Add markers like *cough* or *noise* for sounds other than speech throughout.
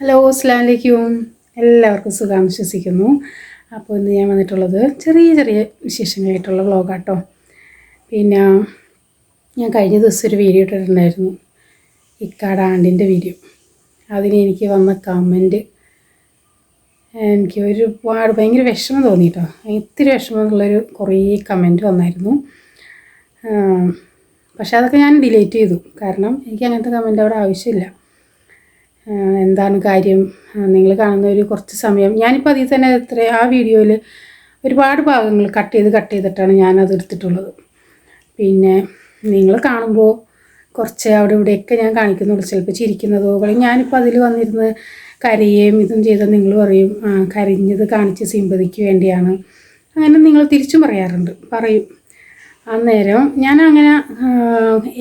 Hello അസ്ലാം വലൈക്കും എല്ലാവർക്കും സുഖം വിശ്വസിക്കുന്നു. അപ്പോൾ ഇന്ന് ഞാൻ വന്നിട്ടുള്ളത് ചെറിയ ചെറിയ വിശേഷങ്ങളായിട്ടുള്ള വ്ളോഗാട്ടോ. പിന്നെ ഞാൻ കഴിഞ്ഞ ദിവസം ഒരു വീഡിയോ ഇട്ടിട്ടുണ്ടായിരുന്നു. ഇക്കാട് ആണ്ടിന്റെ വീഡിയോ. അതിന് എനിക്ക് വന്ന കമന്റ് എനിക്ക് ഒരുപാട് ഭയങ്കര വിഷമം തോന്നി കേട്ടോ ഇത്തിരി വിഷമമുള്ളൊരു കുറേ കമന്റ് വന്നായിരുന്നു. പക്ഷേ അതൊക്കെ ഞാൻ ഡിലീറ്റ് ചെയ്തു. കാരണം എനിക്ക് അങ്ങനത്തെ കമന്റ് അവിടെ ആവശ്യമില്ല. എന്താണ് കാര്യം? നിങ്ങൾ കാണുന്ന ഒരു കുറച്ച് സമയം. ഞാനിപ്പോൾ അതിൽ തന്നെ എത്ര ആ വീഡിയോയിൽ ഒരുപാട് ഭാഗങ്ങൾ കട്ട് ചെയ്ത് കട്ട് ചെയ്തിട്ടാണ് ഞാനത് എടുത്തിട്ടുള്ളത്. പിന്നെ നിങ്ങൾ കാണുമ്പോൾ കുറച്ച് അവിടെ ഇവിടെയൊക്കെ ഞാൻ കാണിക്കുന്നുള്ളൂ. ചിലപ്പോൾ ചിരിക്കുന്നതോ കളി ഞാനിപ്പോൾ അതിൽ വന്നിരുന്ന് കരയുകയും ഇതും ചെയ്ത നിങ്ങൾ പറയും കരഞ്ഞത് കാണിച്ച് സിമ്പതിക്ക് വേണ്ടിയാണ്. അങ്ങനെ നിങ്ങൾ തിരിച്ചും പറയാറുണ്ട്. പറയും. അന്നേരം ഞാൻ അങ്ങനെ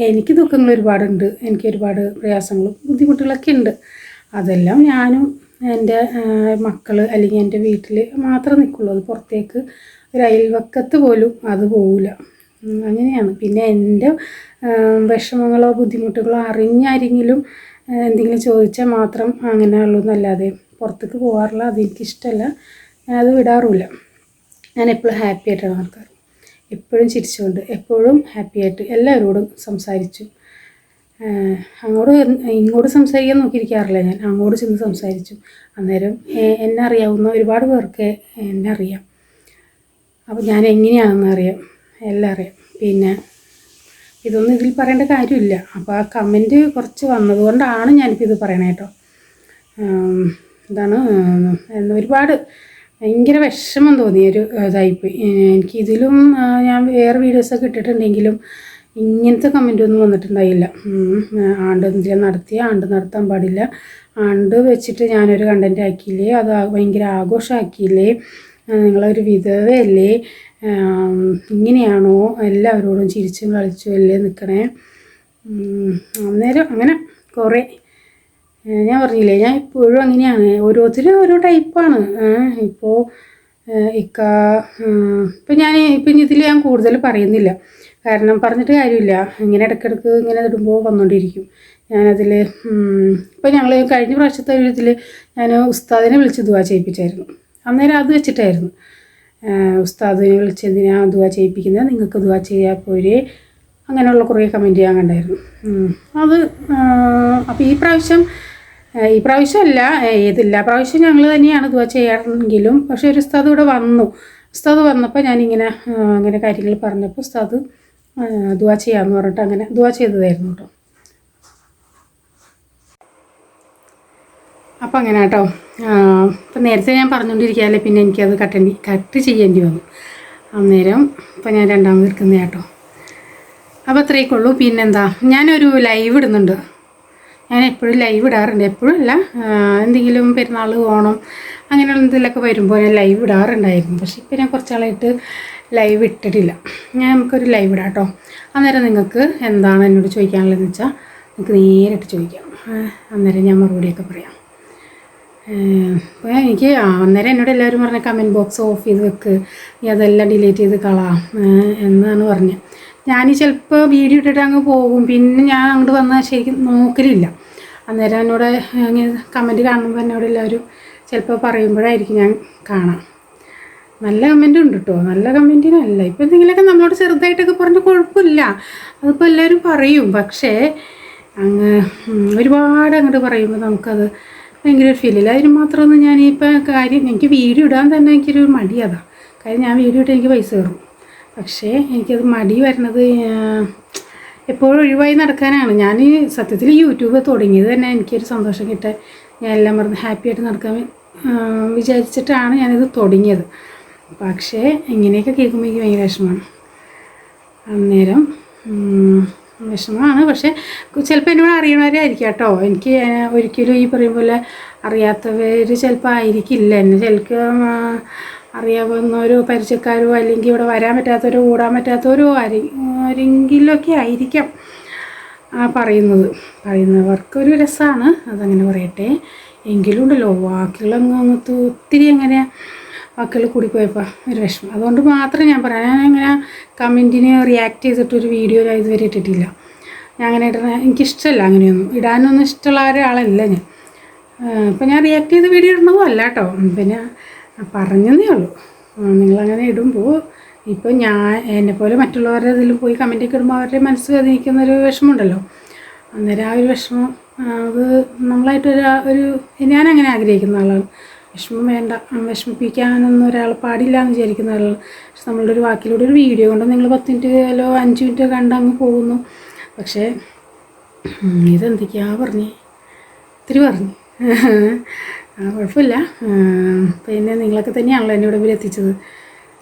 എനിക്ക് ദുഃഖങ്ങൾ ഒരുപാടുണ്ട്. എനിക്ക് ഒരുപാട് പ്രയാസങ്ങളും ബുദ്ധിമുട്ടുകളൊക്കെ ഉണ്ട്. അതെല്ലാം ഞാനും എന്റെ മക്കൾ അല്ലെങ്കിൽ എന്റെ വീട്ടിൽ മാത്രം നിൽക്കുള്ളൂ. അത് പുറത്തേക്ക് ഒരു അയൽവക്കത്ത് പോലും അത് പോവില്ല. അങ്ങനെയാണ്. പിന്നെ എന്റെ വിഷമങ്ങളോ ബുദ്ധിമുട്ടുകളോ അറിഞ്ഞാരെങ്കിലും എന്തെങ്കിലും ചോദിച്ചാൽ മാത്രം അങ്ങനെ ഉള്ളൂ പുറത്തേക്ക് പോകാറില്ല അതെനിക്കിഷ്ടമല്ല ഞാനത് വിടാറുമില്ല. ഞാൻ എപ്പോഴും ഹാപ്പി ആയിട്ടാണ് നടക്കാറ്. എപ്പോഴും ചിരിച്ചുകൊണ്ട് എപ്പോഴും ഹാപ്പി ആയിട്ട് എല്ലാവരോടും സംസാരിച്ചു. അങ്ങോട്ട് ഇങ്ങോട്ട് സംസാരിക്കാൻ നോക്കിയിരിക്കാറില്ല ഞാൻ. അങ്ങോട്ട് ചെന്ന് സംസാരിച്ചു. അന്നേരം എന്നെ അറിയാവുന്ന ഒരുപാട് പേർക്ക് എന്നെ അറിയാം. അപ്പോൾ ഞാൻ എങ്ങനെയാണെന്ന് അറിയാം. എല്ലാം അറിയാം. പിന്നെ ഇതൊന്നും ഇതിൽ പറയേണ്ട കാര്യമില്ല. അപ്പോൾ ആ കമന്റ് കുറച്ച് വന്നതുകൊണ്ടാണ് ഞാനിപ്പോൾ ഇത് പറയണേ കേട്ടോ. ആം, എന്താണ് ഒരുപാട് ഭയങ്കര വിഷമം തോന്നിയൊരു ഇതായിപ്പോയി. എനിക്ക് ഇതിലും ഞാൻ വേറെ വീഡിയോസൊക്കെ ഇട്ടിട്ടുണ്ടെങ്കിലും ഇങ്ങനത്തെ കമന്റ് ഒന്നും വന്നിട്ടുണ്ടായില്ല. ആണ്ട് എന്തിനാ നടത്തി ആണ്ട് നടത്താൻ പാടില്ല. ആണ്ട് വെച്ചിട്ട് ഞാനൊരു കണ്ടന്റ് ആക്കിയില്ലേ? അത് ഭയങ്കര ആഘോഷമാക്കിയില്ലേ നിങ്ങളൊരു വിധവയല്ലേ? ഇങ്ങനെയാണോ? എല്ലാവരോടും ചിരിച്ചും കളിച്ചും അല്ലേ നിൽക്കണേ അന്നേരം അങ്ങനെ കുറേ ഞാൻ പറഞ്ഞില്ലേ ഞാൻ ഇപ്പോഴും അങ്ങനെയാണ്. ഓരോരുത്തരും ഓരോ ടൈപ്പാണ് ഇപ്പോൾ ഇക്ക ഇപ്പം ഞാൻ ഇപ്പം ഇതിൽ ഞാൻ കൂടുതൽ പറയുന്നില്ല. കാരണം പറഞ്ഞിട്ട് കാര്യമില്ല. ഇങ്ങനെ ഇടയ്ക്കിടയ്ക്ക് ഇങ്ങനെ ഇടുമ്പോൾ വന്നുകൊണ്ടിരിക്കും ഞാനതിൽ ഇപ്പം ഞങ്ങൾ കഴിഞ്ഞ പ്രാവശ്യത്തെ ഒരു ഇതിൽ ഞാൻ ഉസ്താദിനെ വിളിച്ച് ദുവാ ചെയ്യിപ്പിച്ചായിരുന്നു. അന്നേരം അത് വെച്ചിട്ടായിരുന്നു. ഉസ്താദിനെ വിളിച്ച് എന്തിനാ ദുവാ ചെയ്യിപ്പിക്കുന്നത് നിങ്ങൾക്ക് ദുവാ ചെയ്യാൻ പോരെ. അങ്ങനെയുള്ള കുറേ കമന്റ് ഞാൻ കണ്ടായിരുന്നു. അത് അപ്പോൾ ഈ പ്രാവശ്യം ഈ പ്രാവശ്യമല്ല ഏതില്ല പ്രാവശ്യം ഞങ്ങൾ തന്നെയാണ് ദുവ ചെയ്യാറെങ്കിലും പക്ഷേ ഒരു ഉസ്താദ് ഇവിടെ വന്നു. ഉസ്താദ് വന്നപ്പോൾ ഞാനിങ്ങനെ അങ്ങനെ കാര്യങ്ങൾ പറഞ്ഞപ്പോൾ ഉസ്താദ് ദുവ ചെയ്യാമെന്ന് പറഞ്ഞിട്ട് അങ്ങനെ ദുവ ചെയ്തതായിരുന്നു കേട്ടോ അപ്പം അങ്ങനെ കേട്ടോ ഇപ്പം നേരത്തെ ഞാൻ പറഞ്ഞുകൊണ്ടിരിക്കുകയല്ലേ പിന്നെ എനിക്കത് കട്ടേണ്ടി കട്ട് ചെയ്യേണ്ടി വന്നു. അന്നേരം ഇപ്പം ഞാൻ രണ്ടാമത് എടുക്കുന്ന കേട്ടോ അപ്പോൾ അത്രയൊക്കെ ഉള്ളൂ. പിന്നെന്താ ഞാനൊരു ലൈവ് ഇടുന്നുണ്ട്. ഞാൻ എപ്പോഴും ലൈവ് ഇടാറുണ്ട്. എപ്പോഴും അല്ല എന്തെങ്കിലും പെരുന്നാൾ ഓണം അങ്ങനെയുള്ള എന്തെങ്കിലുമൊക്കെ വരുമ്പോൾ ഞാൻ ലൈവ് ഇടാറുണ്ടായിരുന്നു. പക്ഷേ ഇപ്പോൾ ഞാൻ കുറച്ചാളായിട്ട് ലൈവ് ഇട്ടിട്ടില്ല. ഞാൻ നമുക്കൊരു ലൈവ് ഇടാം കേട്ടോ അന്നേരം നിങ്ങൾക്ക് എന്താണ് എന്നോട് ചോദിക്കാനുള്ളതെന്ന് വെച്ചാൽ നിങ്ങൾക്ക് നേരിട്ട് ചോദിക്കാം. അന്നേരം ഞാൻ മറുപടിയൊക്കെ പറയാം. അപ്പോൾ എനിക്ക് അന്നേരം എന്നോട് എല്ലാവരും പറഞ്ഞ കമന്റ് ബോക്സ് ഓഫ് ചെയ്ത് വെക്ക്. നീ അതെല്ലാം ഡിലീറ്റ് ചെയ്ത് കളാം. എന്നാണ് പറഞ്ഞത്. ഞാൻ ചിലപ്പോൾ വീഡിയോ ഇട്ടിട്ട് അങ്ങ് പോകും. പിന്നെ ഞാൻ അങ്ങോട്ട് വന്നാൽ ശരിക്കും നോക്കലില്ല. അന്നേരം എന്നോട് ഇങ്ങനെ കമന്റ് കാണുമ്പോൾ എന്നോട് എല്ലാവരും ചിലപ്പോൾ പറയുമ്പോഴായിരിക്കും ഞാൻ കാണാം. നല്ല കമന്റും ഉണ്ട് കേട്ടോ നല്ല കമന്റിനല്ല ഇപ്പോൾ എന്തെങ്കിലുമൊക്കെ നമ്മളോട് ചെറുതായിട്ടൊക്കെ പറഞ്ഞ കുഴപ്പമില്ല. അതിപ്പോൾ എല്ലാവരും പറയും. പക്ഷേ അങ്ങ് ഒരുപാട് അങ്ങോട്ട് പറയുമ്പോൾ നമുക്കത് ഭയങ്കര ഒരു ഫീലില്ല അതിന് മാത്രമൊന്നും ഞാനിപ്പോൾ കാര്യം എനിക്ക് വീഡിയോ ഇടാൻ തന്നെ എനിക്കൊരു മടിയതാണ് കാര്യം ഞാൻ വീഡിയോ ഇട്ട് എനിക്ക് പൈസ കയറും പക്ഷേ എനിക്കത് മടി വരണത് എപ്പോഴും ഒഴിവായി നടക്കാനാണ്. ഞാൻ സത്യത്തിൽ യൂട്യൂബ് തുടങ്ങിയത് തന്നെ എനിക്കൊരു സന്തോഷം കിട്ടാൻ ഞാൻ എല്ലാം പറഞ്ഞ് ഹാപ്പി ആയിട്ട് നടക്കാൻ വിചാരിച്ചിട്ടാണ് ഞാനിത് തുടങ്ങിയത്. പക്ഷേ ഇങ്ങനെയൊക്കെ കേൾക്കുമ്പോൾ എനിക്ക് ഭയങ്കര വിഷമമാണ്. അന്നേരം വിഷമമാണ്. പക്ഷേ ചിലപ്പോൾ എന്നോട് അറിയണവരായിരിക്കും കേട്ടോ എനിക്ക് ഒരിക്കലും ഈ പറയും പോലെ അറിയാത്തവർ ചിലപ്പോൾ ആയിരിക്കില്ല. എന്നെ ചിലപ്പോൾ അറിയാവുന്നവരോ പരിചയക്കാരോ അല്ലെങ്കിൽ ഇവിടെ വരാൻ പറ്റാത്തവരോ കൂടാൻ പറ്റാത്തവരോ ആരെ ആരെങ്കിലുമൊക്കെ ആയിരിക്കാം ആ പറയുന്നത്. പറയുന്നവർക്കൊരു രസമാണ് അതങ്ങനെ പറയട്ടെ. എങ്കിലും ഉണ്ടല്ലോ വാക്കുകളങ്ങ് അങ്ങത്ത് ഒത്തിരി അങ്ങനെ വാക്കുകൾ കൂടിപ്പോയപ്പോൾ ഒരു വിഷമം. അതുകൊണ്ട് മാത്രം ഞാൻ പറയാം. ഞാൻ അങ്ങനെ കമന്റിന് റിയാക്ട് ചെയ്തിട്ടൊരു വീഡിയോ ഞാൻ ഇതുവരെ ഇട്ടിട്ടില്ല. ഞാൻ അങ്ങനെ ഇടുന്ന എനിക്കിഷ്ടമല്ല അങ്ങനെയൊന്നും. ഇടാനൊന്നും ഇഷ്ടമുള്ള ഒരാളല്ല ഞാൻ. ഇപ്പം ഞാൻ റിയാക്ട് ചെയ്ത് വീഡിയോ ഇടണതും അല്ല കേട്ടോ പിന്നെ പറഞ്ഞതേ ഉള്ളൂ. നിങ്ങളങ്ങനെ ഇടുമ്പോൾ ഇപ്പോൾ ഞാൻ എന്നെപ്പോലെ മറ്റുള്ളവരുടെ ഇതിലും പോയി കമന്റൊക്കെ ഇടുമ്പോൾ അവരുടെ മനസ്സ് വേദനിക്കുന്ന ഒരു വിഷമമുണ്ടല്ലോ. അന്നേരം ആ ഒരു വിഷമം അത് നമ്മളായിട്ടൊരു ഒരു ഒരു ഞാനങ്ങനെ ആഗ്രഹിക്കുന്ന ആളാണ്. വിഷമം വേണ്ട വിഷമിപ്പിക്കാനൊന്നും ഒരാൾ പാടില്ല എന്ന് വിചാരിക്കുന്ന ആളാണ്. പക്ഷെ നമ്മളുടെ ഒരു വാക്കിലൂടെ ഒരു വീഡിയോ കൊണ്ട് നിങ്ങൾ പത്ത് മിനിറ്റ് അല്ലോ അഞ്ച് മിനിറ്റ് കണ്ട് അങ്ങ് പോകുന്നു. പക്ഷേ ഇതെന്തൊക്കെയാ പറഞ്ഞേ? ഇത്തിരി പറഞ്ഞു. കുഴപ്പമില്ല. പിന്നെ നിങ്ങളൊക്കെ തന്നെയാണല്ലോ എന്നെ ഇവിടെ എത്തിച്ചത്.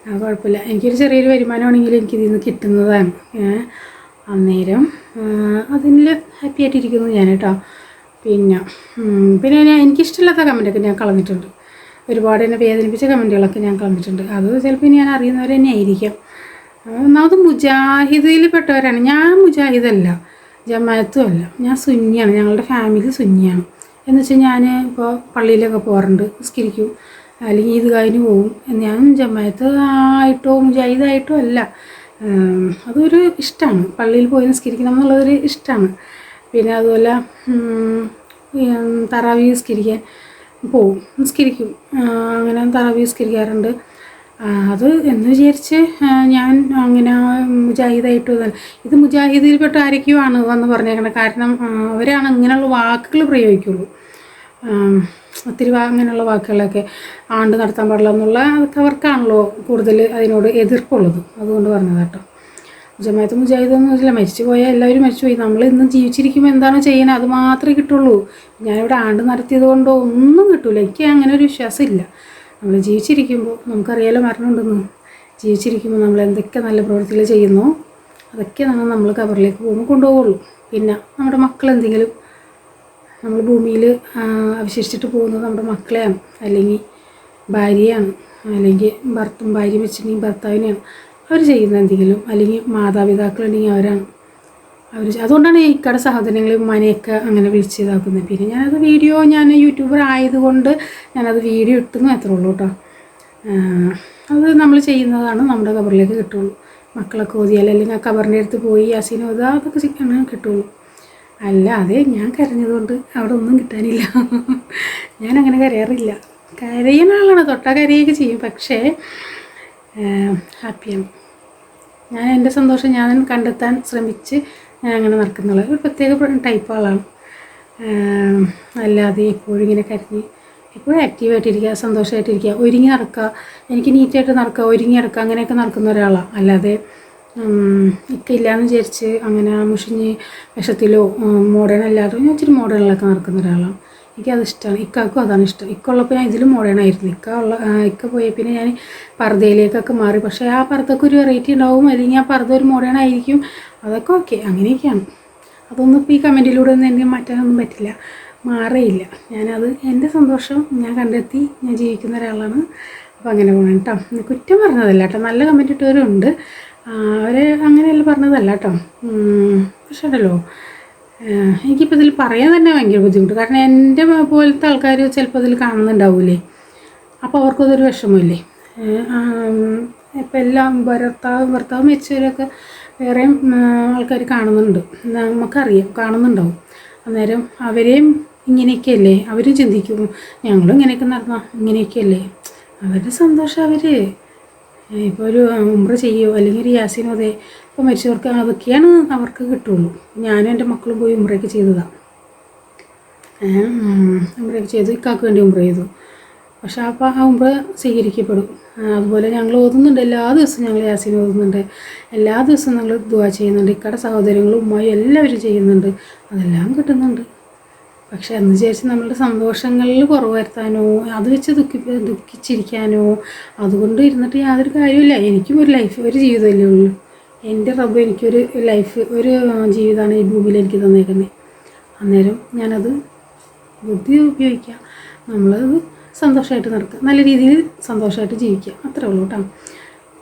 ആ കുഴപ്പമില്ല. എനിക്കൊരു ചെറിയൊരു വരുമാനമാണെങ്കിൽ എനിക്ക് ഇതിൽ നിന്ന് കിട്ടുന്നതാണ്. അന്നേരം അതിൽ ഹാപ്പി ആയിട്ടിരിക്കുന്നു ഞാൻ കേട്ടോ. പിന്നെ പിന്നെ ഞാൻ എനിക്കിഷ്ടമില്ലാത്ത കമന്റൊക്കെ ഞാൻ കളഞ്ഞിട്ടുണ്ട്. ഒരുപാട് എന്നെ വേദനിപ്പിച്ച കമന്റുകളൊക്കെ ഞാൻ കളഞ്ഞിട്ടുണ്ട്. അത് ചിലപ്പോൾ ഞാൻ അറിയുന്നവർ തന്നെ ആയിരിക്കാം. ഒന്നാമത് മുജാഹിദയിൽ പെട്ടവരാണ്. ഞാൻ മുജാഹിദല്ല. ജമാഅത്തും അല്ല. ഞാൻ സുന്നിയാണ്. ഞങ്ങളുടെ ഫാമിലി സുന്നിയാണ്. എന്ന് വെച്ചാൽ ഞാൻ ഇപ്പോൾ പള്ളിയിലൊക്കെ പോകാറുണ്ട് നിസ്കരിക്കും. അല്ലെങ്കിൽ ഈദ്ഗാഹിന് പോവും. ഞാൻ ജമായത്ത് ആയിട്ടോ മുജാഹിദായിട്ടോ അല്ല. അതൊരു ഇഷ്ടമാണ് പള്ളിയിൽ പോയി നിസ്കരിക്കണം എന്നുള്ളതൊരു ഇഷ്ടമാണ് പിന്നെ അതുപോലെ തറാവി നിസ്കരിക്കാൻ പോവും. നിസ്കരിക്കും. അങ്ങനെ തറാവി നിസ്കരിക്കാറുണ്ട്. അത് എന്ന് വിചാരിച്ച് ഞാൻ അങ്ങനെ മുജാഹിദായിട്ട് ഇത് മുജാഹിദിൽപ്പെട്ട ആരൊക്കെയോ ആണ് വന്ന് പറഞ്ഞേക്കണത് കാരണം അവരാണ് ഇങ്ങനെയുള്ള വാക്കുകൾ പ്രയോഗിക്കുള്ളൂ. ഒത്തിരി അങ്ങനെയുള്ള വാക്കുകളൊക്കെ ആണ്ട് നടത്താൻ പാടില്ല എന്നുള്ള അതൊക്കെ അവർക്കാണല്ലോ കൂടുതൽ അതിനോട് എതിർപ്പുള്ളത്. അതുകൊണ്ട് പറഞ്ഞത് കേട്ടോ. ജമായത്ത് മുജാഹിദ് എന്ന് വെച്ചാൽ മരിച്ചു പോയാൽ എല്ലാവരും മരിച്ചു പോയി. നമ്മൾ ഇന്നും ജീവിച്ചിരിക്കുമ്പോൾ എന്താണോ ചെയ്യുന്നത് അത് മാത്രമേ കിട്ടുള്ളൂ. ഞാനിവിടെ ആണ്ട് നടത്തിയത് കൊണ്ടോ ഒന്നും കിട്ടൂല. എനിക്ക് അങ്ങനെ ഒരു വിശ്വാസമില്ല നമ്മൾ ജീവിച്ചിരിക്കുമ്പോൾ നമുക്കറിയാലോ മരണമുണ്ടെന്ന്. ജീവിച്ചിരിക്കുമ്പോൾ നമ്മൾ എന്തൊക്കെ നല്ല പ്രവൃത്തികൾ ചെയ്യുന്നോ അതൊക്കെ നമ്മൾ കവറിലേക്ക് പോകുമ്പോൾ കൊണ്ടുപോകുള്ളൂ പിന്നെ നമ്മുടെ മക്കൾ എന്തെങ്കിലും നമ്മൾ ഭൂമിയിൽ അവശേഷിച്ചിട്ട് പോകുന്നത് നമ്മുടെ മക്കളെയാണ് അല്ലെങ്കിൽ ഭാര്യയാണ് അല്ലെങ്കിൽ ഭർത്തും ഭാര്യയും വെച്ചിട്ടുണ്ടെങ്കിൽ ഭർത്താവിനെയാണ്. അവർ ചെയ്യുന്ന എന്തെങ്കിലും അല്ലെങ്കിൽ മാതാപിതാക്കളുണ്ടെങ്കിൽ അവരാണ്. അവർ അതുകൊണ്ടാണ് ഈ കട സഹോദരങ്ങൾ ഉമ്മാനെയൊക്കെ അങ്ങനെ വിളിച്ച് ഇതാക്കുന്നത് പിന്നെ ഞാനത് വീഡിയോ ഞാൻ യൂട്യൂബർ ആയതുകൊണ്ട് ഞാനത് വീഡിയോ ഇട്ടെന്ന് മാത്രമേ ഉള്ളൂ കേട്ടോ അത് നമ്മൾ ചെയ്യുന്നതാണ് നമ്മുടെ കബറിലേക്ക് കിട്ടുള്ളൂ. മക്കളൊക്കെ ഓതിയാൽ അല്ലെങ്കിൽ ആ കബറിന്റെ അടുത്ത് പോയി യാസീൻ ഓതുക അതൊക്കെ ചെയ്യാൻ കിട്ടുള്ളൂ. അല്ലാതെ ഞാൻ കരഞ്ഞതുകൊണ്ട് അവിടെ ഒന്നും കിട്ടാനില്ല. *laughs* ഞാൻ അങ്ങനെ കരയാറില്ല. കരയുന്ന ആളാണ് തൊട്ടാ കരയൊക്കെ ചെയ്യും. പക്ഷേ ഹാപ്പിയാണ്. ഞാൻ എന്റെ സന്തോഷം ഞാൻ കണ്ടെത്താൻ ശ്രമിച്ച് അങ്ങനെ നടക്കുന്നുള്ള. ഒരു പ്രത്യേക ടൈപ്പ് ആളാണ്. അല്ലാതെ എപ്പോഴും ഇങ്ങനെ കരഞ്ഞ് എപ്പോഴും ആക്റ്റീവായിട്ടിരിക്കുക സന്തോഷമായിട്ടിരിക്കുക ഒരുങ്ങി നടക്കുക. എനിക്ക് നീറ്റായിട്ട് നടക്കുക ഒരുങ്ങി നടക്കുക അങ്ങനെയൊക്കെ നടക്കുന്ന ഒരാളാണ് അല്ലാതെ ഒക്കെ ഇല്ലയെന്ന് വിചാരിച്ച് അങ്ങനെ മുഷിഞ്ഞ് വിഷത്തിലോ മോഡേൺ അല്ലാതെ ഞാൻ ഇച്ചിരി മോഡേണിലൊക്കെ നടക്കുന്ന ഒരാളാണ് എനിക്കത് ഇഷ്ടമാണ് ഇക്കാക്കും അതാണ് ഇഷ്ടം. ഇക്ക ഉള്ളപ്പോൾ ഞാൻ ഇതിലും മോഡേണായിരുന്നു ഇക്ക ഉള്ള ഇക്ക പോയ പിന്നെ ഞാൻ പർദ്ദയിലേക്കൊക്കെ മാറി. പക്ഷേ ആ പർദ്ദക്ക് ഒരു വെറൈറ്റി ഉണ്ടാവും. അല്ലെങ്കിൽ ആ പർദ്ദ ഒരു മോഡേൺ ആയിരിക്കും. അതൊക്കെ ഓക്കെ അങ്ങനെയൊക്കെയാണ്. അതൊന്നും ഇപ്പോൾ ഈ കമന്റിലൂടെ ഒന്നും എനിക്ക് മാറ്റാനൊന്നും പറ്റില്ല. മാറിയില്ല. ഞാനത് എന്റെ സന്തോഷം ഞാൻ കണ്ടെത്തി ഞാൻ ജീവിക്കുന്ന ഒരാളാണ്. അപ്പോൾ അങ്ങനെ പോകണം കേട്ടോ കുറ്റം പറഞ്ഞതല്ല കേട്ടോ നല്ല കമന്റ് ഇട്ടവരുണ്ട്. അവർ അങ്ങനെയല്ല പറഞ്ഞതല്ല കേട്ടോ പക്ഷേ ഉണ്ടല്ലോ. എനിക്കിപ്പോൾ ഇതിൽ പറയാൻ തന്നെ ഭയങ്കര ബുദ്ധിമുട്ട്. കാരണം എന്റെ പോലത്തെ ആൾക്കാർ ചിലപ്പോൾ ഇതിൽ കാണുന്നുണ്ടാവൂലേ? അപ്പോൾ അവർക്കതൊരു വിഷമമില്ലേ? ഇപ്പം എല്ലാം ഭർത്താവ് ഭർത്താവ് മരിച്ചവരൊക്കെ വേറെയും ആൾക്കാർ കാണുന്നുണ്ട്. നമുക്കറിയാം കാണുന്നുണ്ടാവും. അന്നേരം അവരെയും ഇങ്ങനെയൊക്കെയല്ലേ? അവരും ചിന്തിക്കും ഞങ്ങളും ഇങ്ങനെയൊക്കെ നടന്ന? ഇങ്ങനെയൊക്കെയല്ലേ? അവരുടെ സന്തോഷം അവർ ഇപ്പോൾ ഒരു ഉമ്ര ചെയ്യുമോ അല്ലെങ്കിൽ ഒരു യാസിനോ അതെ ഇപ്പോൾ മരിച്ചവർക്ക് അതൊക്കെയാണ് അവർക്ക് കിട്ടുള്ളൂ. ഞാനും എന്റെ മക്കളും പോയി ഉമ്രയൊക്കെ ചെയ്തതാണ് ഉമ്രയൊക്കെ ചെയ്തു ഇക്കാക്ക് വേണ്ടി ഉമ്ര ചെയ്തു. പക്ഷെ അപ്പോൾ ആ ഉമ്ര സ്വീകരിക്കപ്പെടും. അതുപോലെ ഞങ്ങൾ ഓതുന്നുണ്ട്. എല്ലാ ദിവസവും ഞങ്ങൾ യാസീൻ ഓതുന്നുണ്ട്. എല്ലാ ദിവസവും ഞങ്ങൾ ദുവാ ചെയ്യുന്നുണ്ട്. ഇക്കടെ സഹോദരങ്ങളും ഉമ്മയും എല്ലാവരും ചെയ്യുന്നുണ്ട്. അതെല്ലാം കിട്ടുന്നുണ്ട്. പക്ഷെ എന്ന് വിചാരിച്ച് നമ്മളുടെ സന്തോഷങ്ങളിൽ കുറവ് വരുത്താനോ അത് വെച്ച് ദുഃഖി ദുഃഖിച്ചിരിക്കാനോ അതുകൊണ്ട് ഇരുന്നിട്ട് യാതൊരു കാര്യമില്ല എനിക്കും ഒരു ലൈഫ് ഒരു ജീവിതമല്ലേ ഉള്ളൂ. എന്റെ റബ്ബ് എനിക്കൊരു ലൈഫ് ഒരു ജീവിതമാണ് ഈ ഭൂമിയിൽ എനിക്ക് തന്നേക്കുന്നത് അന്നേരം ഞാനത് ബുദ്ധി ഉപയോഗിക്കുക. നമ്മളത് സന്തോഷമായിട്ട് നടക്കുക. നല്ല രീതിയിൽ സന്തോഷമായിട്ട് ജീവിക്കുക. അത്രേ ഉള്ളൂ കേട്ടോ.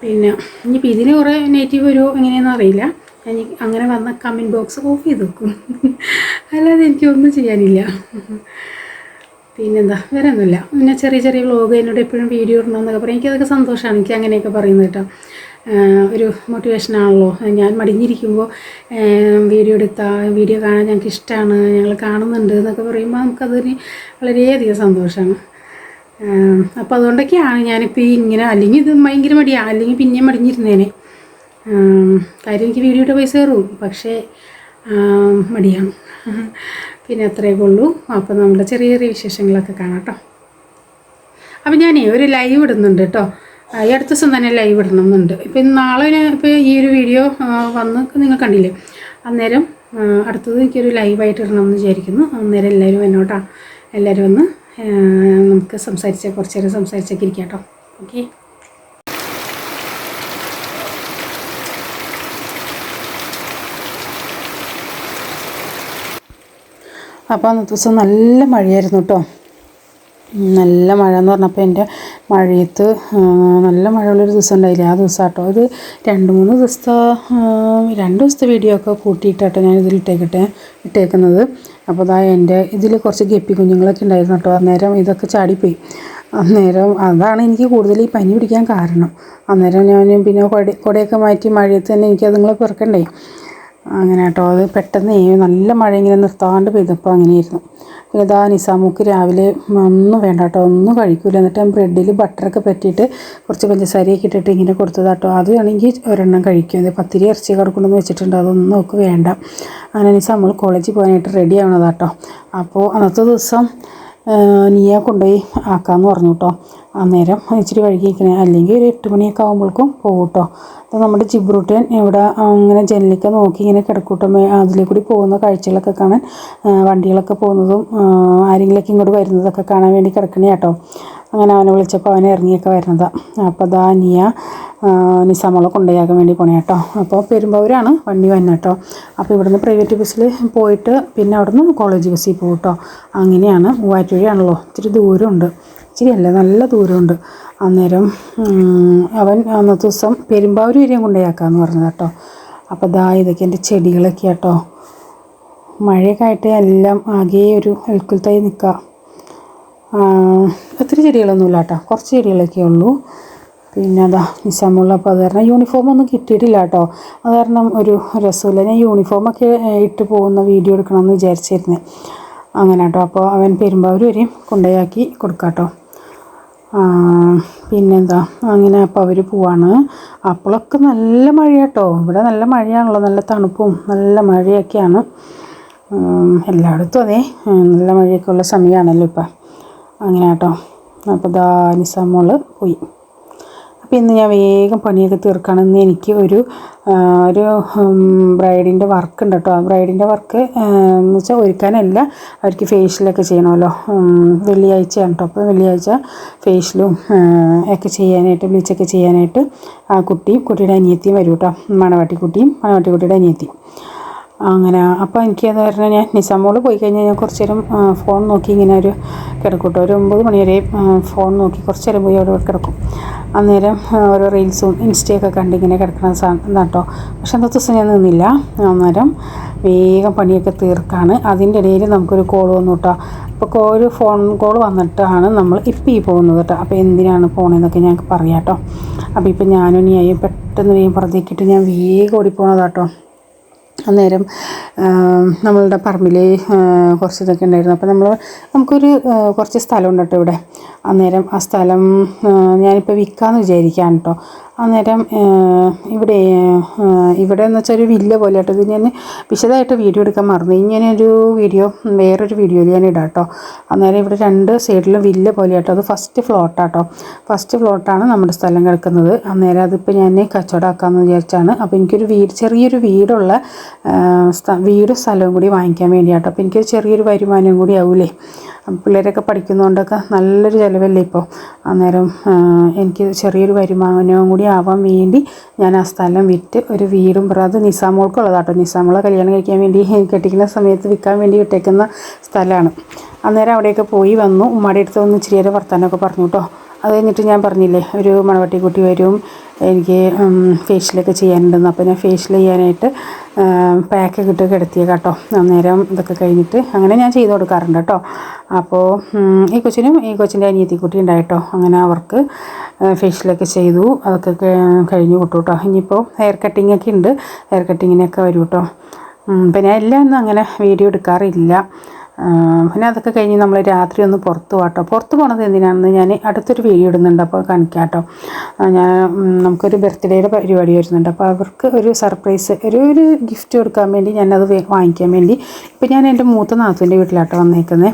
പിന്നെ ഇനിയിപ്പോൾ ഇതിന് കുറേ നെഗറ്റീവ് വരുമോ എങ്ങനെയാണെന്ന് അറിയില്ല. ഞാൻ അങ്ങനെ വന്ന കമന്റ് ബോക്സ് ഓഫ് ചെയ്ത് വെക്കും. അല്ലാതെ എനിക്കൊന്നും ചെയ്യാനില്ല. പിന്നെന്താ? വേറെ ഒന്നുമില്ല പിന്നെ ചെറിയ ചെറിയ വ്ളോഗ് എന്നോട് എപ്പോഴും വീഡിയോ ഇടണമെന്നൊക്കെ പറയും. എനിക്കതൊക്കെ സന്തോഷമാണ്. എനിക്ക് അങ്ങനെയൊക്കെ പറയുന്നത് കേട്ടോ. ഒരു മോട്ടിവേഷനാണല്ലോ ഞാൻ മടിഞ്ഞിരിക്കുമ്പോൾ വീഡിയോ എടുത്താൽ വീഡിയോ കാണാൻ ഞങ്ങൾക്ക് ഇഷ്ടമാണ് ഞങ്ങൾ കാണുന്നുണ്ട് എന്നൊക്കെ പറയുമ്പോൾ നമുക്കതൊരു വളരെയധികം സന്തോഷമാണ് അപ്പോൾ അതുകൊണ്ടൊക്കെയാണ് ഞാനിപ്പോൾ ഇങ്ങനെ അല്ലെങ്കിൽ ഇത് ഭയങ്കര മടിയാണ് അല്ലെങ്കിൽ പിന്നെയും മടിഞ്ഞിരുന്നേനെ. കാര്യം എനിക്ക് വീഡിയോയുടെ പൈസ കയറും പക്ഷേ മടിയാണ്. പിന്നെ അത്രയൊക്കെ ഉള്ളൂ. അപ്പോൾ നമ്മുടെ ചെറിയ ചെറിയ വിശേഷങ്ങളൊക്കെ കാണാം കേട്ടോ അപ്പം ഞാനേ ഒരു ലൈവ് ഇടുന്നുണ്ട് കേട്ടോ ഈ അടുത്ത ദിവസം തന്നെ ലൈവ് ഇടണം എന്നുണ്ട് ഇപ്പം നാളെ ഇപ്പോൾ ഈ ഒരു വീഡിയോ വന്ന് നിങ്ങൾ കണ്ടില്ലേ? അന്നേരം അടുത്തത് എനിക്കൊരു ലൈവായിട്ട് ഇടണം എന്ന് വിചാരിക്കുന്നു. അന്നേരം എല്ലാവരും എന്നോട്ടാ എല്ലാവരും ഒന്ന് നമുക്ക് സംസാരിച്ച കുറച്ച് നേരം സംസാരിച്ചൊക്കെ ഇരിക്കാം കേട്ടോ. ഓക്കെ അപ്പോൾ അന്നത്തെ ദിവസം നല്ല മഴയായിരുന്നു കേട്ടോ. നല്ല മഴ എന്ന് പറഞ്ഞപ്പോൾ എന്റെ മഴയത്ത് നല്ല മഴയുള്ളൊരു ദിവസം ഉണ്ടായില്ലേ? ആ ദിവസം കേട്ടോ ഇത് രണ്ട് മൂന്ന് ദിവസത്തെ രണ്ട് ദിവസത്തെ വീഡിയോ ഒക്കെ കൂട്ടിയിട്ടാട്ടോ ഞാൻ ഇതിൽ ഇട്ടേക്കട്ടെ ഇട്ടേക്കുന്നത്. അപ്പോൾ അതാ എന്റെ ഇതിൽ കുറച്ച് ഗപ്പി കുഞ്ഞുങ്ങളൊക്കെ ഉണ്ടായിരുന്നു കേട്ടോ. അന്നേരം ഇതൊക്കെ ചാടിപ്പോയി. അന്നേരം അതാണ് എനിക്ക് കൂടുതൽ ഈ പനി പിടിക്കാൻ കാരണം. അന്നേരം ഞാൻ പിന്നെ കൊടി കൊടയൊക്കെ മാറ്റി മഴയത്ത് തന്നെ എനിക്ക് അതുങ്ങളെ പെറുക്കണ്ടേ? അങ്ങനെ കേട്ടോ. അത് പെട്ടെന്ന് നല്ല മഴ ഇങ്ങനെ നിർത്താണ്ട് പെയ്തപ്പോൾ അങ്ങനെയായിരുന്നു. ഇതാ നിസാമുക്ക് രാവിലെ ഒന്നും വേണ്ട കേട്ടോ ഒന്നും കഴിക്കൂല. എന്നിട്ട് ഞാൻ ബ്രെഡിൽ ബട്ടറൊക്കെ പറ്റിയിട്ട് കുറച്ച് പഞ്ചസാരയൊക്കെ ഇട്ടിട്ട് ഇങ്ങനെ കൊടുത്തതാ കേട്ടോ. വേണമെങ്കിൽ ഒരെണ്ണം കഴിക്കും. പത്തിരി ഇറച്ചി കിടക്കണമെന്ന് വെച്ചിട്ടുണ്ട്. അതൊന്നും നമുക്ക് വേണ്ട. അങ്ങനെ നിസാം നമ്മൾ കോളേജിൽ പോകാനായിട്ട് റെഡി ആവണതാട്ടോ അപ്പോൾ അന്നത്തെ ദിവസം നീയ കൊണ്ടുപോയി ആക്കാമെന്ന് പറഞ്ഞു കേട്ടോ അന്നേരം ഇച്ചിരി വഴുകി നിൽക്കണേ അല്ലെങ്കിൽ ഒരു എട്ട് മണിയൊക്കെ ആകുമ്പോഴേക്കും പോകും കേട്ടോ അപ്പോൾ നമ്മുടെ ജിബ്രൂട്ടൻ ഇവിടെ അങ്ങനെ ജനലിക്ക നോക്കി ഇങ്ങനെ കിടക്കൂട്ടോ. അതിലെ കൂടി പോകുന്ന കാഴ്ചകളൊക്കെ കാണാൻ വണ്ടികളൊക്കെ പോകുന്നതും ആരെങ്കിലുമൊക്കെ ഇങ്ങോട്ട് വരുന്നതൊക്കെ കാണാൻ വേണ്ടി കിടക്കണേ കേട്ടോ അങ്ങനെ അവനെ വിളിച്ചപ്പോൾ അവനെ ഇറങ്ങിയൊക്കെ വരുന്നതാണ് അപ്പോൾ അതാ നിയ നിസാമോളെ കൊണ്ടുപോയാക്കാൻ വേണ്ടി പോണേ കേട്ടോ. അപ്പോൾ പെരുമ്പാവൂരാണ് വണ്ടി വന്നത് കേട്ടോ. അപ്പോൾ ഇവിടുന്ന് പ്രൈവറ്റ് ബസ്സിൽ പോയിട്ട് പിന്നെ അവിടുന്ന് കോളേജ് ബസ്സിൽ പോകും കേട്ടോ. അങ്ങനെയാണ് മൂവാറ്റുപുഴയാണല്ലോ ഇച്ചിരി ദൂരമുണ്ട്. ഇച്ചിരി അല്ല? നല്ല ദൂരമുണ്ട്. അന്നേരം അവൻ അന്നത്തെ ദിവസം പെരുമ്പാവൂർ വരെയും കൊണ്ടുപോയാക്കാമെന്ന് പറഞ്ഞത് കേട്ടോ. അപ്പോൾ ദാ ഇതൊക്കെ എന്റെ ചെടികളൊക്കെ കേട്ടോ. മഴയൊക്കെ ആയിട്ട് എല്ലാം ആകെ ഒരു എൽക്കുൽത്തായി നിൽക്കുക. ഒത്തിരി ചെടികളൊന്നുമില്ല കേട്ടോ. കുറച്ച് ചെടികളൊക്കെ ഉള്ളൂ. പിന്നെ അതാ നിസാമുള്ള അപ്പോൾ അത് കാരണം യൂണിഫോം ഒന്നും കിട്ടിയിട്ടില്ല കേട്ടോ അത് കാരണം ഒരു രസമില്ല. ഞാൻ യൂണിഫോമൊക്കെ ഇട്ട് പോകുന്ന വീഡിയോ എടുക്കണമെന്ന് വിചാരിച്ചിരുന്നത് അങ്ങനെ കേട്ടോ അപ്പോൾ അവൻ പെരുമ്പാവൂർ വരെയും കൊണ്ടുപോയാക്കി കൊടുക്കാം കേട്ടോ പിന്നെന്താ? അങ്ങനെ അപ്പോൾ അവർ പോവാണ്. അപ്പോഴൊക്കെ നല്ല മഴ കേട്ടോ ഇവിടെ നല്ല മഴയാണല്ലോ. നല്ല തണുപ്പും നല്ല മഴയൊക്കെയാണ്. എല്ലായിടത്തും അതെ. നല്ല മഴയൊക്കെ ഉള്ള സമയമാണല്ലോ ഇപ്പം. അങ്ങനെ കേട്ടോ അപ്പോൾ ദാ നിസാമോൾ പോയി. അപ്പോൾ ഇന്ന് ഞാൻ വേഗം പണിയൊക്കെ തീർക്കണം. എനിക്ക് ഒരു ഒരു ബ്രൈഡിന്റെ വർക്ക് ഉണ്ട് കേട്ടോ. ആ ബ്രൈഡിന്റെ വർക്ക് എന്ന് വെച്ചാൽ ഒരുക്കാനല്ല അവർക്ക് ഫേഷ്യലൊക്കെ ചെയ്യണമല്ലോ. വെള്ളിയാഴ്ചയാണ് കേട്ടോ. അപ്പോൾ വെള്ളിയാഴ്ച ഫേഷ്യലും ഒക്കെ ചെയ്യാനായിട്ട് ബ്ലീച്ചൊക്കെ ചെയ്യാനായിട്ട് ആ കുട്ടിയും കുട്ടിയുടെ അനിയത്തിയും വരും കേട്ടോ. മണവാട്ടിക്കുട്ടിയും മണവാട്ടിക്കുട്ടിയുടെ അനിയത്തിയും. അങ്ങനെ. അപ്പോൾ എനിക്ക് എനിക്കത് പറഞ്ഞാൽ ഞാൻ നിസാമോൾ പോയി കഴിഞ്ഞാൽ ഞാൻ കുറച്ച് നേരം ഫോൺ നോക്കി ഇങ്ങനെ ഒരു കിടക്കൂട്ടോ കേട്ടോ ഒരു ഒമ്പത് മണി വരെ ഫോൺ നോക്കി കുറച്ച് നേരം പോയി അവിടെ കിടക്കും. അന്നേരം ഓരോ റീൽസും ഇൻസ്റ്റയൊക്കെ കണ്ട് ഇങ്ങനെ കിടക്കുന്ന സാധനം പക്ഷെ അന്നത്തെ ദിവസം ഞാൻ നിന്നില്ല. അന്നേരം വേഗം പണിയൊക്കെ തീർക്കാണ്. അതിന്റെ ഇടയിൽ നമുക്കൊരു കോൾ വന്നു കേട്ടോ അപ്പോൾ ഒരു ഫോൺ കോൾ വന്നിട്ടാണ് നമ്മൾ ഇപ്പം ഈ പോകുന്നത് കേട്ടോ അപ്പോൾ എന്തിനാണ് പോണതെന്നൊക്കെ ഞങ്ങൾക്ക് പറയാം കേട്ടോ അപ്പോൾ ഇപ്പം ഞാനും നീ പെട്ടെന്ന് വേഗം പുറത്തേക്കിട്ട് ഞാൻ വേഗം ഓടിപ്പോണതാട്ടോ അന്നേരം നമ്മളുടെ പറമ്പിൽ കുറച്ച് ഇതൊക്കെ ഉണ്ടായിരുന്നു. അപ്പോൾ നമ്മൾ നമുക്കൊരു കുറച്ച് സ്ഥലമുണ്ട് കേട്ടോ ഇവിടെ. അന്നേരം ആ സ്ഥലം ഞാനിപ്പോൾ വിൽക്കാമെന്ന് വിചാരിക്കുകയാണ് കേട്ടോ. അന്നേരം ഇവിടെ ഇവിടെ എന്ന് വെച്ചാൽ ഒരു വില്ല പോലെ കേട്ടോ ഇത് ഞാൻ വിശദമായിട്ട് വീഡിയോ എടുക്കാൻ മറന്നു. ഇങ്ങനെയൊരു വീഡിയോ വേറൊരു വീഡിയോയിൽ ഞാൻ ഇടാം കേട്ടോ അന്നേരം ഇവിടെ രണ്ട് സൈഡിലും വില്ല പോലെ കേട്ടോ അത് ഫസ്റ്റ് ഫ്ലോട്ടാട്ടോ ഫസ്റ്റ് ഫ്ലോട്ടാണ് നമ്മുടെ സ്ഥലം കിടക്കുന്നത്. അന്നേരം അതിപ്പോൾ ഞാൻ കച്ചവടമാക്കാമെന്ന് വിചാരിച്ചാണ്. അപ്പോൾ എനിക്കൊരു വീട് ചെറിയൊരു വീടുള്ള വീടും സ്ഥലവും കൂടി വാങ്ങിക്കാൻ വേണ്ടിയാട്ടോ. അപ്പോൾ എനിക്കൊരു ചെറിയൊരു വരുമാനം കൂടി ആവൂലേ. പിള്ളേരൊക്കെ പഠിക്കുന്നതുകൊണ്ടൊക്കെ നല്ലൊരു ചിലവല്ലേ ഇപ്പോൾ അന്നേരം എനിക്ക് ചെറിയൊരു വരുമാനവും കൂടി ആവാൻ വേണ്ടി ഞാൻ ആ സ്ഥലം വിറ്റ് ഒരു വീടും പറ അത് നിസാമോൾക്കുള്ളതാട്ടോ. നിസാമോളെ കല്യാണം കഴിക്കാൻ വേണ്ടി *laughs* കെട്ടിക്കുന്ന സമയത്ത് വിൽക്കാൻ വേണ്ടി വിട്ടേക്കുന്ന സ്ഥലമാണ് അന്നേരം അവിടെയൊക്കെ പോയി വന്നു. ഉമ്മയുടെ അടുത്ത് ഒന്ന് ഇച്ചിരി നേരം വർത്താനമൊക്കെ പറഞ്ഞു കേട്ടോ അത് കഴിഞ്ഞിട്ട് ഞാൻ പറഞ്ഞില്ലേ ഒരു മണവട്ടിക്കുട്ടി വരും. എനിക്ക് ഫേഷ്യലൊക്കെ ചെയ്യാനുണ്ടെന്ന്. അപ്പോൾ ഞാൻ ഫേഷ്യൽ ചെയ്യാനായിട്ട് പാക്ക് ഇട്ട് കിടത്തിയ കേട്ടോ. അന്നേരം ഇതൊക്കെ കഴിഞ്ഞിട്ട് അങ്ങനെ ഞാൻ ചെയ്ത് കൊടുക്കാറുണ്ട് കേട്ടോ. അപ്പോൾ ഈ കൊച്ചിനും ഈ കൊച്ചിന്റെ അനിയത്തിക്കുട്ടി ഉണ്ടായിട്ടോ അങ്ങനെ അവർക്ക് ഫേഷ്യലൊക്കെ ചെയ്തു. അതൊക്കെ കഴിഞ്ഞ് വിട്ടു കേട്ടോ. ഇനിയിപ്പോൾ ഹെയർ കട്ടിംഗ് ഒക്കെ ഉണ്ട്. ഹെയർ കട്ടിങ്ങിനൊക്കെ വരും കേട്ടോ. പിന്നെ എല്ലാം ഒന്നും അങ്ങനെ വീഡിയോ എടുക്കാറില്ല. പിന്നെ അതൊക്കെ കഴിഞ്ഞ് നമ്മൾ രാത്രി ഒന്ന് പുറത്ത് പോകട്ടോ പുറത്ത് പോകണത് എന്തിനാണെന്ന് ഞാൻ അടുത്തൊരു വീഡിയോ ഇടുന്നുണ്ട്. അപ്പോൾ കാണിക്കാം കേട്ടോ ഞാൻ നമുക്കൊരു ബർത്ത്ഡേയുടെ പരിപാടി വരുന്നുണ്ട്. അപ്പോൾ അവർക്ക് ഒരു സർപ്രൈസ് ഒരു ഒരു ഗിഫ്റ്റ് കൊടുക്കാൻ വേണ്ടി ഞാനത് വാങ്ങിക്കാൻ വേണ്ടി ഇപ്പോൾ ഞാൻ എന്റെ മൂത്ത നാത്തുവിന്റെ വീട്ടിലാട്ടോ വന്നേക്കുന്നത്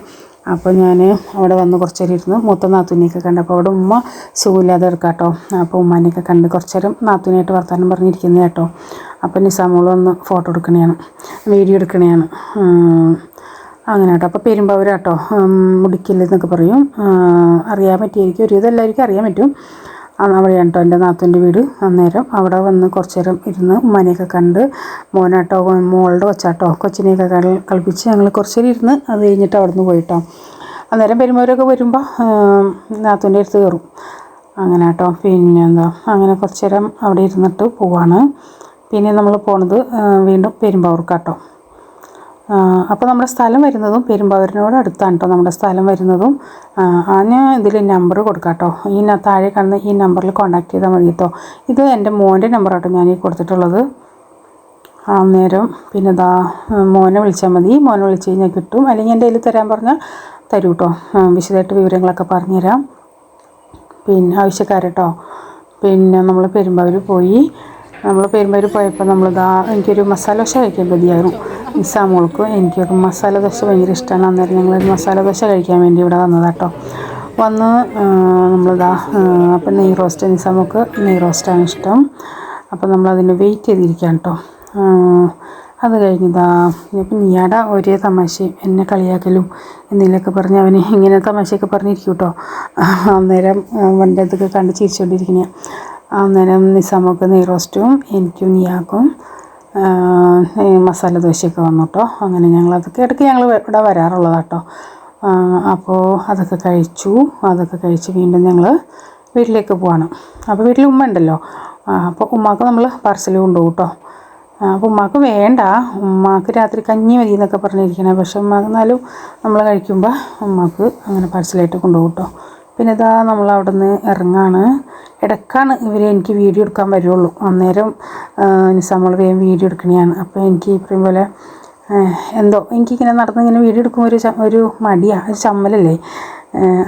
അപ്പോൾ ഞാൻ അവിടെ വന്ന് കുറച്ച് നേരം ഇരുന്ന്. മൂത്ത നാത്തൂനെയൊക്കെ കണ്ടപ്പോൾ അവിടെ ഉമ്മ സുഖമില്ലാതെ എടുക്കാട്ടോ അപ്പോൾ ഉമ്മാനെയൊക്കെ കണ്ട് കുറച്ച് നേരം നാത്തൂനായിട്ട് വർത്താനം പറഞ്ഞിരിക്കുന്നത് കേട്ടോ അപ്പോൾ നിസാമോൾ വന്ന് ഫോട്ടോ എടുക്കണയാണ് വീഡിയോ എടുക്കണയാണ്. ഉം. അങ്ങനെ കേട്ടോ അപ്പോൾ പെരുമ്പാവൂർ കേട്ടോ മുടിക്കൽ എന്നൊക്കെ പറയും. അറിയാൻ പറ്റിയായിരിക്കും. ഒരു ഇതെല്ലാവർക്കും അറിയാൻ പറ്റും. അവിടെയാണ് കേട്ടോ എന്റെ നാത്തൂന്റെ വീട്. അന്നേരം അവിടെ വന്ന് കുറച്ച് നേരം ഇരുന്ന് ഉമ്മനെയൊക്കെ കണ്ട് മോനാട്ടോ മോളുടെ കൊച്ചാട്ടോ കൊച്ചിനെയൊക്കെ കളി കളിപ്പിച്ച് ഞങ്ങൾ കുറച്ച് നേരം ഇരുന്ന് അത് കഴിഞ്ഞിട്ട് അവിടെ നിന്ന് പോയിട്ടോ. അന്നേരം പെരുമ്പാവൂരൊക്കെ വരുമ്പോൾ നാത്തൂന്റെ അടുത്ത് കയറും. അങ്ങനെ കേട്ടോ പിന്നെ എന്താ അങ്ങനെ കുറച്ച് നേരം അവിടെ ഇരുന്നിട്ട് പോവാണ്. പിന്നെ നമ്മൾ പോണത് വീണ്ടും പെരുമ്പാവൂർക്കാട്ടോ. അപ്പോൾ നമ്മുടെ സ്ഥലം വരുന്നതും പെരുമ്പാവൂരിനോട് അടുത്താണ് കേട്ടോ നമ്മുടെ സ്ഥലം വരുന്നതും. ആ, ഞാൻ ഇതിൽ നമ്പർ കൊടുക്കാം കേട്ടോ ഈ താഴെ കാണുന്ന ഈ നമ്പറിൽ കോൺടാക്ട് ചെയ്താൽ മതി കേട്ടോ ഇത് എന്റെ മോന്റെ നമ്പർ നമ്പറാട്ടോ ഞാൻ ഈ കൊടുത്തിട്ടുള്ളത് അന്നേരം പിന്നെ ഇതാ മോനെ വിളിച്ചാൽ മതി. മോനെ വിളിച്ച് കഴിഞ്ഞാൽ കിട്ടും. അല്ലെങ്കിൽ എന്റെ കയ്യിൽ തരാൻ പറഞ്ഞാൽ തരൂ കേട്ടോ വിശദമായിട്ട് വിവരങ്ങളൊക്കെ പറഞ്ഞുതരാം. പിന്നെ ആവശ്യക്കാരട്ടോ. പിന്നെ നമ്മൾ പെരുമ്പാവൂർ പോയി. നമ്മൾ പെരുമ്പാവൂർ പോയപ്പോൾ നമ്മളിതാ എനിക്കൊരു മസാല ദോശ കഴിക്കാൻ മതിയായിരുന്നു. നിസാമോൾക്കും എനിക്കൊക്കെ മസാല ദോശ ഭയങ്കര ഇഷ്ടമാണ് അന്നേരം ഞങ്ങൾ മസാല ദോശ കഴിക്കാൻ വേണ്ടി ഇവിടെ വന്നതാട്ടോ വന്ന് നമ്മളിതാ അപ്പം നെയ് റോസ്റ്റ് നിസാമോൾക്ക് നെയ് റോസ്റ്റാണ് ഇഷ്ടം. അപ്പം നമ്മളതിന് വെയിറ്റ് ചെയ്തിരിക്കുകയാണ് കേട്ടോ അത് കഴിഞ്ഞതാ ഇപ്പം നീയാട ഒരേ തമാശയും എന്നെ കളിയാക്കലും എന്തെങ്കിലുമൊക്കെ പറഞ്ഞ് അവന് ഇങ്ങനെ തമാശയൊക്കെ പറഞ്ഞിരിക്കും കേട്ടോ അന്നേരം അവന്റെ ഇതൊക്കെ കണ്ട് ചിരിച്ചുകൊണ്ടിരിക്കുന്ന അന്നേരം നിസാമൊക്കെ നെയ് റോസ്റ്റും എനിക്കും നീയാക്കും. ഈ മസാല ദോശയൊക്കെ വന്നു കേട്ടോ അങ്ങനെ ഞങ്ങൾ അതൊക്കെ ഇടയ്ക്ക് ഞങ്ങൾ ഇവിടെ വരാറുള്ളതാട്ടോ. അപ്പോൾ അതൊക്കെ കഴിച്ചു. അതൊക്കെ കഴിച്ച് വീണ്ടും ഞങ്ങൾ വീട്ടിലേക്ക് പോവാണ്. അപ്പോൾ വീട്ടിൽ ഉമ്മ ഉണ്ടല്ലോ. അപ്പോൾ ഉമ്മാക്ക് നമ്മൾ പാർസൽ കൊണ്ടുപോകും കേട്ടോ അപ്പോൾ ഉമ്മാക്ക് വേണ്ട. ഉമ്മാക്ക് രാത്രി കഞ്ഞി മതി എന്നൊക്കെ പറഞ്ഞിരിക്കണേ. പക്ഷെ ഉമ്മാക്ക് എന്നാലും നമ്മൾ കഴിക്കുമ്പോൾ ഉമ്മാക്ക് അങ്ങനെ പാർസലായിട്ട് കൊണ്ടുപോകും കേട്ടോ പിന്നെ ഇതാ നമ്മൾ അവിടെ നിന്ന് ഇറങ്ങാണ്. ഇടയ്ക്കാണ് ഇവർ എനിക്ക് വീഡിയോ എടുക്കാൻ വരുള്ളൂ. അന്നേരം നിസാമൾ വേഗം വീഡിയോ എടുക്കണതാണ് അപ്പോൾ എനിക്ക് ഇപ്പം പോലെ എന്തോ എനിക്കിങ്ങനെ നടന്ന് ഇങ്ങനെ വീഡിയോ എടുക്കുമ്പോൾ ഒരു ഒരു മടിയാണ് ഒരു ചമ്മലല്ലേ?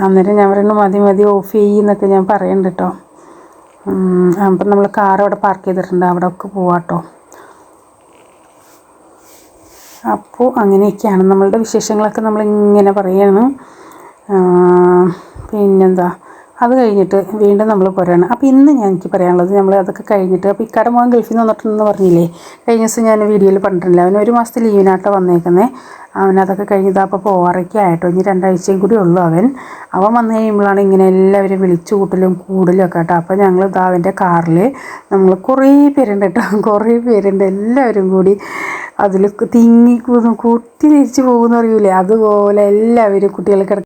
അന്നേരം ഞാൻ പറയുന്നു മതി മതി ഓഫ് ചെയ്യുന്നൊക്കെ ഞാൻ പറയുന്നുണ്ട് കേട്ടോ അപ്പം നമ്മൾ കാർ അവിടെ പാർക്ക് ചെയ്തിട്ടുണ്ട്. അവിടെ ഒക്കെ പോവാട്ടോ അപ്പോൾ അങ്ങനെയൊക്കെയാണ് നമ്മളുടെ വിശേഷങ്ങളൊക്കെ നമ്മളിങ്ങനെ പറയുകയാണ് പിന്നെന്താ? അത് കഴിഞ്ഞിട്ട് വീണ്ടും നമ്മൾ പോരാണ്. അപ്പോൾ ഇന്ന് ഞാൻ എനിക്ക് പറയാനുള്ളത് നമ്മൾ അതൊക്കെ കഴിഞ്ഞിട്ട് അപ്പോൾ ഇക്കട മോൻ ഗൾഫിൽ നിന്ന് വന്നിട്ടുണ്ടെന്ന് പറഞ്ഞില്ലേ? കഴിഞ്ഞ ദിവസം ഞാൻ വീഡിയോയിൽ പറഞ്ഞിട്ടില്ല അവൻ ഒരു മാസത്തെ ലീവിനാട്ടോ വന്നേക്കുന്നത് അവൻ അതൊക്കെ കഴിഞ്ഞത് അപ്പോൾ പോവാറൊക്കെ ആയിട്ടോ. ഇനി രണ്ടാഴ്ചയും കൂടി ഉള്ളൂ അവൻ. അവൻ വന്നു കഴിയുമ്പോഴാണ് ഇങ്ങനെ എല്ലാവരും വിളിച്ചു കൂട്ടലും കൂടലും ഒക്കെ കേട്ടോ അപ്പോൾ ഞങ്ങൾ ഇതാ അവന്റെ കാറിൽ നമ്മൾ കുറേ പേരുണ്ട് കേട്ടോ. *laughs* കുറേ പേരുണ്ട്. എല്ലാവരും കൂടി അതിൽ തിങ്ങി കൂട്ടി തിരിച്ച് പോകുമെന്ന് അറിയൂലേ? അതുപോലെ എല്ലാവരും കുട്ടികൾ കിട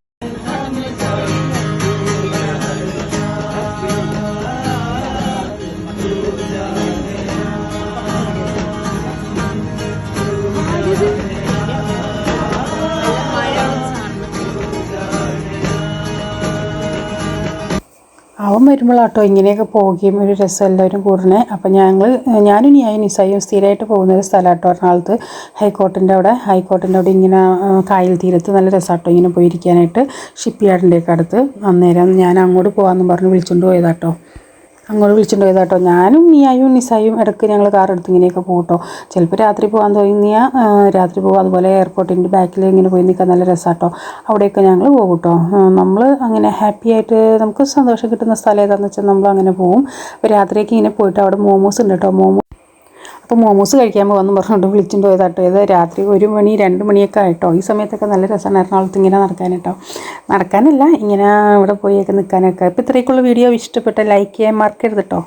അവൻ വരുമ്പോഴാട്ടോ ഇങ്ങനെയൊക്കെ പോവുകയും ഒരു രസം എല്ലാവരും കൂടണേ. അപ്പം ഞങ്ങൾ ഞാനും ഞാൻ നിസായും സ്ഥിരമായിട്ട് പോകുന്ന ഒരു സ്ഥലമാട്ടോ എറണാകുളത്ത്. ഹൈക്കോർട്ടിന്റെ അവിടെ ഹൈക്കോർട്ടിന്റെ അവിടെ ഇങ്ങനെ കായൽ തീരത്ത് നല്ല രസമാട്ടോ ഇങ്ങനെ പോയിരിക്കാനായിട്ട്. ഷിപ്പ് യാർഡിന്റെയൊക്കെ അടുത്ത്. അന്നേരം ഞാൻ അങ്ങോട്ട് പോകാമെന്ന് പറഞ്ഞ് വിളിച്ചുകൊണ്ട് പോയതാട്ടോ. അങ്ങോട്ട് വിളിച്ചിട്ടുണ്ടോ ഞാനും നിയായും നിസായും ഇടയ്ക്ക് ഞങ്ങൾ കാർ എടുത്ത് ഇങ്ങനെയൊക്കെ പോകും ചിലപ്പോൾ രാത്രി പോകാൻ തോന്നിയാൽ രാത്രി പോകും അതുപോലെ എയർപോർട്ടിന്റെ ബാക്കിൽ ഇങ്ങനെ പോയി നിൽക്കാൻ നല്ല രസമാട്ടോ അവിടെയൊക്കെ ഞങ്ങൾ പോകും കേട്ടോ. നമ്മൾ അങ്ങനെ ഹാപ്പി ആയിട്ട് നമുക്ക് സന്തോഷം കിട്ടുന്ന സ്ഥലം ഏതാണെന്ന് വെച്ചാൽ നമ്മൾ അങ്ങനെ പോകും. അപ്പോൾ രാത്രിയൊക്കെ ഇങ്ങനെ പോയിട്ട് അവിടെ മോമോസ് ഉണ്ട് കേട്ടോ. മോമോ അപ്പോൾ മോമോസ് കഴിക്കാൻ പോകാമെന്ന് പറഞ്ഞുകൊണ്ട് വിളിച്ചിട്ട് പോയതാട്ടോ. ഇത് രാത്രി ഒരു മണി രണ്ട് മണിയൊക്കെ ആയിട്ടോ. ഈ സമയത്തൊക്കെ നല്ല രസമാണ് എറണാകുളത്ത് ഇങ്ങനെ നടക്കാൻ കേട്ടോ നടക്കാനല്ല ഇങ്ങനെ ഇവിടെ പോയൊക്കെ നിൽക്കാനൊക്കെ അപ്പോൾ ഇത്രയൊക്കെയുള്ള വീഡിയോ. ഇഷ്ടപ്പെട്ട ലൈക്ക് ചെയ്യാൻ മറക്കരുത് കേട്ടോ